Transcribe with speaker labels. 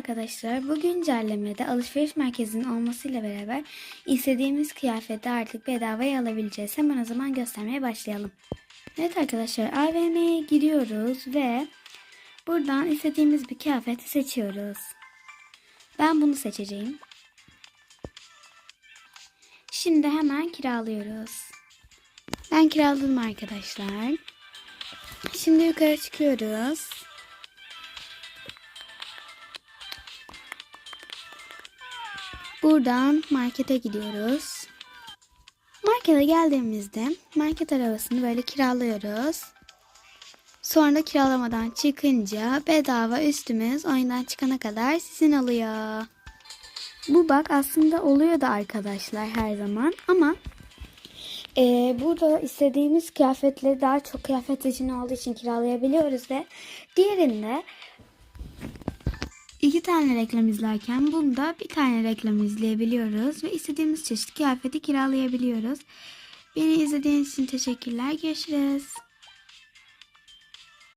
Speaker 1: Arkadaşlar bu güncellemede alışveriş merkezinin olmasıyla beraber istediğimiz kıyafeti artık bedavaya alabileceğiz. Hemen o zaman göstermeye başlayalım. Evet arkadaşlar AVM'ye giriyoruz ve buradan istediğimiz bir kıyafeti seçiyoruz. Ben bunu seçeceğim. Şimdi hemen kiralıyoruz. Ben kiraladım arkadaşlar. Şimdi yukarı çıkıyoruz. Buradan markete gidiyoruz. Markete geldiğimizde market arabasını böyle kiralıyoruz. Sonra kiralamadan çıkınca bedava üstümüz oyundan çıkana kadar sizin oluyor. Bu bak aslında oluyor da arkadaşlar her zaman ama e, burada istediğimiz kıyafetleri daha çok kıyafet seçeneği olduğu için kiralayabiliyoruz ve diğerinde İki tane reklam izlerken bunda bir tane reklam izleyebiliyoruz ve istediğimiz çeşit kıyafeti kiralayabiliyoruz. Beni izlediğiniz için teşekkürler. Görüşürüz.